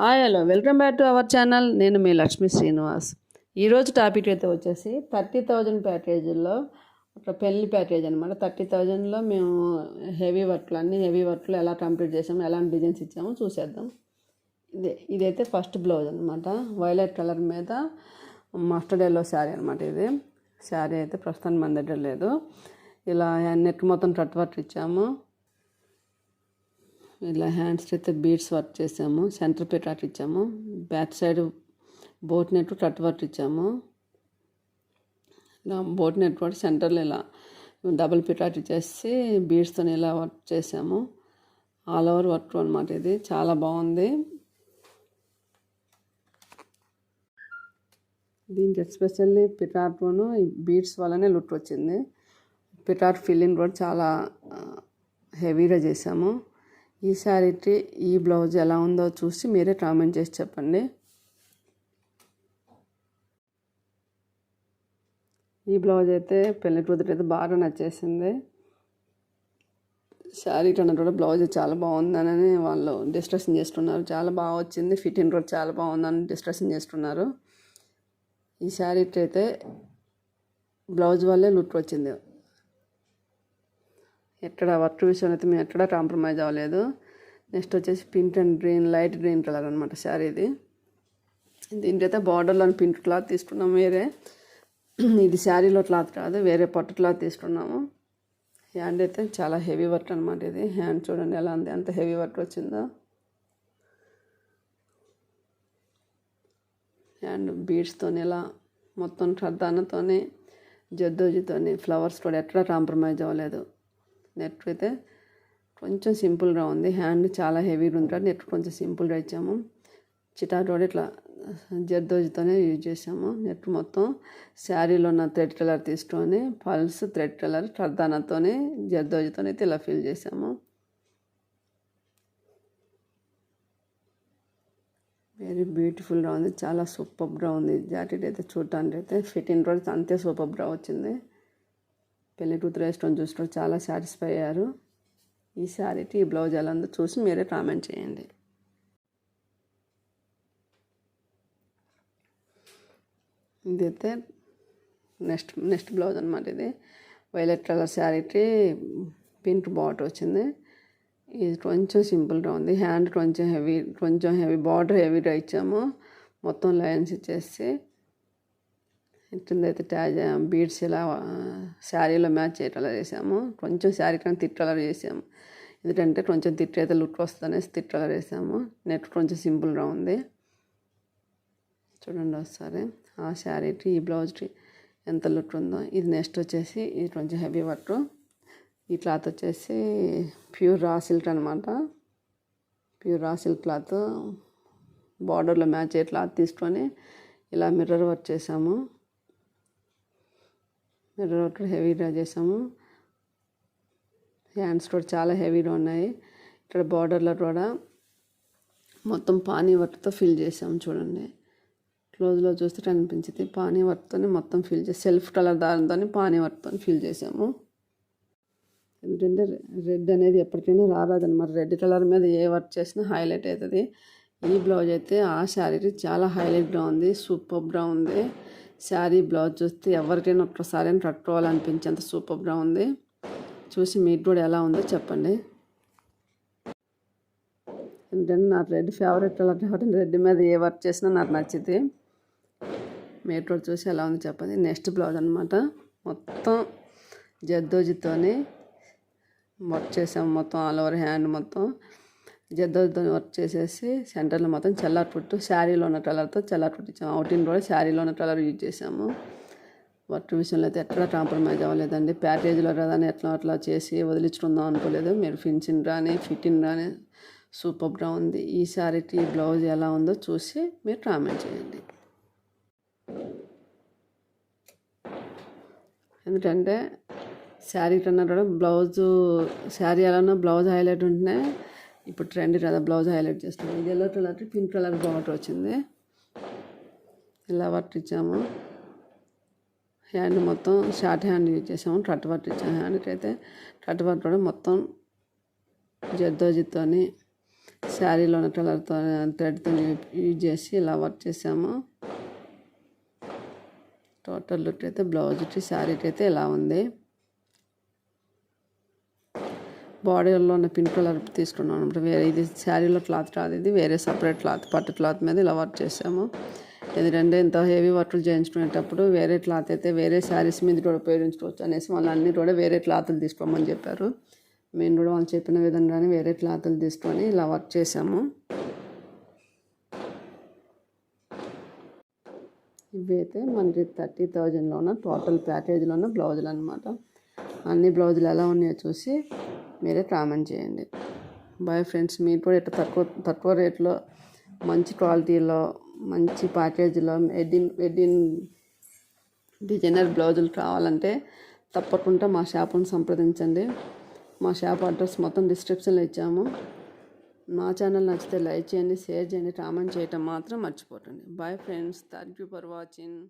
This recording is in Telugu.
Hi hello. Welcome back to our channel. నేను మీ లక్ష్మీ శ్రీనివాస్. ఈరోజు టాపిక్ అయితే వచ్చేసి థర్టీ థౌజండ్ ప్యాకేజీల్లో ఒక పెళ్ళి ప్యాకేజ్ అనమాట థర్టీ థౌజండ్లో మేము హెవీ వర్క్లు అన్ని హెవీ వర్క్లు ఎలా కంప్లీట్ చేసాము ఎలాంటి డిజైన్స్ ఇచ్చామో చూసేద్దాం. ఇదే ఇదైతే ఫస్ట్ బ్లౌజ్ అనమాట వైలెట్ కలర్ మీద మస్టర్డ్ ఎల్లో శారీ అనమాట ఇది. శారీ అయితే ప్రస్తుతానికి మన దగ్గర లేదు. ఇలా నెక్ మొత్తం కట్ వర్క్ ఇచ్చాము. ఇలా హ్యాండ్స్ అయితే బీడ్స్ వర్క్ చేసాము. సెంటర్ పిటాట్ ఇచ్చాము. Back side boat net cut work ఇచ్చాము. ఇలా బోట్ నెట్ కూడా సెంటర్లో ఇలా డబుల్ పిటాట్ ఇచ్చేసి బీడ్స్తో ఇలా వర్క్ చేసాము. ఆల్ ఓవర్ వర్క్ అనమాట ఇది. చాలా బాగుంది. దీనికి ఎస్పెషల్లీ పిటాట్ను బీడ్స్ వల్లనే లుట్ వచ్చింది. పిటాట్ ఫిల్లింగ్ కూడా చాలా హెవీగా చేసాము. ఈ శారీకి ఈ బ్లౌజ్ ఎలా ఉందో చూసి మీరే కామెంట్ చేసి చెప్పండి. ఈ బ్లౌజ్ అయితే పెళ్ళి కూతురు అయితే బాగా నచ్చేసింది. శారీ కన్నా కూడా బ్లౌజ్ చాలా బాగుందనని వాళ్ళు డిస్కషన్ చేస్తున్నారు. చాలా బాగా వచ్చింది. ఫిట్టింగ్ కూడా చాలా బాగుందని డిస్కషన్ చేస్తున్నారు. ఈ శారీకి అయితే బ్లౌజ్ వల్లే లుట్ వచ్చింది. ఎక్కడ వర్క్ విషయం అయితే మేము ఎక్కడ కాంప్రమైజ్ అవ్వలేదు. నెక్స్ట్ వచ్చేసి pink and green light green colour అనమాట శారీ ఇది. దీనికైతే బార్డర్లో పింక్ క్లాత్ తీసుకున్నాం వేరే. ఇది శారీలో క్లాత్ కాదు వేరే పట్టు క్లాత్ తీసుకున్నాము. హ్యాండ్ అయితే చాలా హెవీ వర్క్ అనమాట ఇది. హ్యాండ్ చూడండి ఎలా ఉంది అంత హెవీ వర్క్ వచ్చిందో. హ్యాండ్ బీడ్స్తో ఇలా మొత్తం శ్రద్ధానతోనే జద్దోజితోని ఫ్లవర్స్ కూడా ఎట్లా కాంప్రమైజ్ అవ్వలేదు. నెట్ అయితే కొంచెం సింపుల్గా ఉంది. హ్యాండ్ చాలా హెవీగా ఉంటుంది నెట్ కొంచెం సింపుల్గా ఇచ్చాము. చిటాట్ ఇట్లా జర్దోజితోనే యూజ్ చేసాము నెట్ మొత్తం శారీలో ఉన్న థ్రెడ్ కలర్ తీసుకొని పల్స్ థ్రెడ్ కలర్ కర్దానాతోనే జర్దోజితోనే అయితే ఇలా ఫిల్ చేసాము వెరీ బ్యూటిఫుల్గా ఉంది. చాలా సూపర్గా ఉంది. జాకెట్ అయితే చూడటానికి అయితే ఫిట్టింగ్ కూడా అంతే సూపర్గా వచ్చింది. పెళ్ళి కూతురు వేసుకొని చూసుకొని చాలా సాటిస్ఫై అయ్యారు. ఈ శారీకి ఈ బ్లౌజ్ ఎలా ఉందో చూసి మీరే కామెంట్ చేయండి. ఇదైతే నెక్స్ట్ నెక్స్ట్ బ్లౌజ్ అనమాట ఇది. వైలెట్ కలర్ శారీకి పింక్ బాటర్ వచ్చింది. ఇది కొంచెం సింపుల్గా ఉంది. హ్యాండ్ కొంచెం హెవీ కొంచెం హెవీ బార్డర్ హెవీగా ఇచ్చాము. మొత్తం లైన్స్ ఇచ్చేసి. అయితే ట్యాజ్ బీడ్స్ ఇలా శారీలో మ్యాచ్ అయ్యేటలా చేసాము. కొంచెం శారీ కానీ తిట్ చేసాము. ఎందుకంటే కొంచెం తిట్టి అయితే లుక్ వస్తుందనేసి తిట్ చేసాము. వేసాము నెట్ కొంచెం సింపుల్గా ఉంది. చూడండి ఒకసారి. ఆ శారీకి ఈ బ్లౌజ్కి ఎంత లుక్ ఉందో. ఇది నెక్స్ట్ వచ్చేసి ఇది కొంచెం హెవీ వర్క్. ఈ క్లాత్ వచ్చేసి ప్యూర్ రా సిల్క్ అనమాట ప్యూర్ రా సిల్క్ క్లాత్. బార్డర్లో మ్యాచ్ అయ్యే క్లాత్ తీసుకొని ఇలా మిర్రర్ వర్క్ చేసాము. మిర్రర్ హెవీ హెవీగా చేసాము. హ్యాండ్స్ కూడా చాలా హెవీగా ఉన్నాయి. ఇక్కడ బార్డర్లో కూడా మొత్తం పానీ వర్క్తో ఫిల్ చేసాము చూడండి. క్లోజ్లో చూస్తే కనిపించింది. పానీ వర్క్తో మొత్తం ఫిల్ చేసి సెల్ఫ్ కలర్ దానితో పానీ వర్క్తో ఫిల్ చేసాము. ఎందుకంటే రెడ్ అనేది ఎప్పటికైనా రారాదనమాట రెడ్ కలర్ మీద ఏ వర్క్ చేసినా హైలైట్ అవుతుంది. ఈ బ్లౌజ్ అయితే ఆ శారీకి చాలా హైలైట్గా ఉంది. సూపర్గా ఉంది. శారీ బ్లౌజ్ చూస్తే ఎవరికైనా ఒక్కసారి కట్టుకోవాలనిపించేంత సూపర్గా ఉంది. చూసి మీకు కూడా ఎలా ఉందో చెప్పండి. ఎందుకంటే నాకు రెడ్ ఫేవరెట్ కలర్ కాబట్టి రెడ్ మీద ఏ వర్క్ చేసినా నాకు నచ్చింది మీరు కూడా చూసి ఎలా ఉందో చెప్పండి. నెక్స్ట్ బ్లౌజ్ అనమాట మొత్తం జద్దోజితోని వర్క్ చేసాము మొత్తం ఆల్ ఓవర్ హ్యాండ్ మొత్తం. జద్దతో వర్క్ చేసేసి సెంటర్లో మొత్తం చల్లారి పుట్టు శారీలో ఉన్న కలర్తో చల్లారి పుట్టించాము ఇచ్చాము. అవుటింగ్ కూడా శారీలో ఉన్న కలర్ యూజ్ చేసాము వర్క్ విషయంలో అయితే ఎక్కడ కాంప్రమైజ్ అవ్వలేదండి. ప్యాకేజీలో రాదని ఎట్లా అట్లా చేసి వదిలించుకుందాం అనుకోలేదు. మీరు ఫిన్సింగ్ కానీ ఫిట్టింగ్ కానీ సూపర్గా ఉంది. ఈ శారీకి బ్లౌజ్ ఎలా ఉందో చూసి మీరు కామెంట్ చేయండి. ఎందుకంటే శారీ కన్నా కూడా బ్లౌజు శారీ ఎలా ఉన్నా బ్లౌజ్ హైలైట్ ఉంటున్నాయి ఇప్పుడు ట్రెండ్ కదా బ్లౌజ్ హైలైట్ చేస్తున్నాం. ఇది yellow colour pink colour border వచ్చింది. ఇలా వర్క్ ఇచ్చాము హ్యాండ్ మొత్తం షార్ట్ హ్యాండ్ యూజ్ చేసాము కట్ వర్క్ ఇచ్చాము హ్యాండ్కి అయితే కట్ వర్క్ కూడా మొత్తం జద్దోజితోని శారీలో ఉన్న కలర్తో థ్రెడ్తో యూజ్ చేసి ఇలా వర్క్ చేసాము టోటల్ లుక్ అయితే బ్లౌజ్కి శారీకి అయితే ఇలా ఉంది. బాడీలో ఉన్న పింక్ కలర్ తీసుకున్నాను అనమాట. వేరే ఇది శారీలో క్లాత్ కాదు ఇది. వేరే సపరేట్ క్లాత్ పట్టు క్లాత్ మీద ఇలా వర్క్ చేసాము. ఎందుకంటే ఇంత హెవీ వర్క్లు చేయించుకునేటప్పుడు వేరే క్లాత్ అయితే వేరే శారీస్ మీద కూడా ఉపయోగించుకోవచ్చు అనేసి వాళ్ళు అన్ని కూడా వేరే క్లాతులు తీసుకోమని చెప్పారు. మేము కూడా వాళ్ళు చెప్పిన విధంగానే వేరే క్లాతులు తీసుకొని ఇలా వర్క్ చేసాము. ఇవైతే మనకి థర్టీ థౌజండ్లో ఉన్న టోటల్ ప్యాకేజీలో ఉన్న బ్లౌజులు అనమాట. అన్ని బ్లౌజులు ఎలా ఉన్నాయో చూసి మీరే కామెంట్ చేయండి. బాయ్ ఫ్రెండ్స్ మీరు కూడా ఇట్లా తక్కువ తక్కువ రేట్లో మంచి క్వాలిటీలో మంచి ప్యాకేజీలో వెడ్డింగ్ వెడ్డింగ్ డిజైనర్ బ్లౌజులు కావాలంటే తప్పకుండా మా షాపును సంప్రదించండి. మా షాప్ అడ్రస్ మొత్తం డిస్క్రిప్షన్లో ఇచ్చాము. మా ఛానల్ నచ్చితే లైక్ చేయండి షేర్ చేయండి కామెంట్ చేయటం మాత్రం మర్చిపోకండి. Bye friends thank you for watching.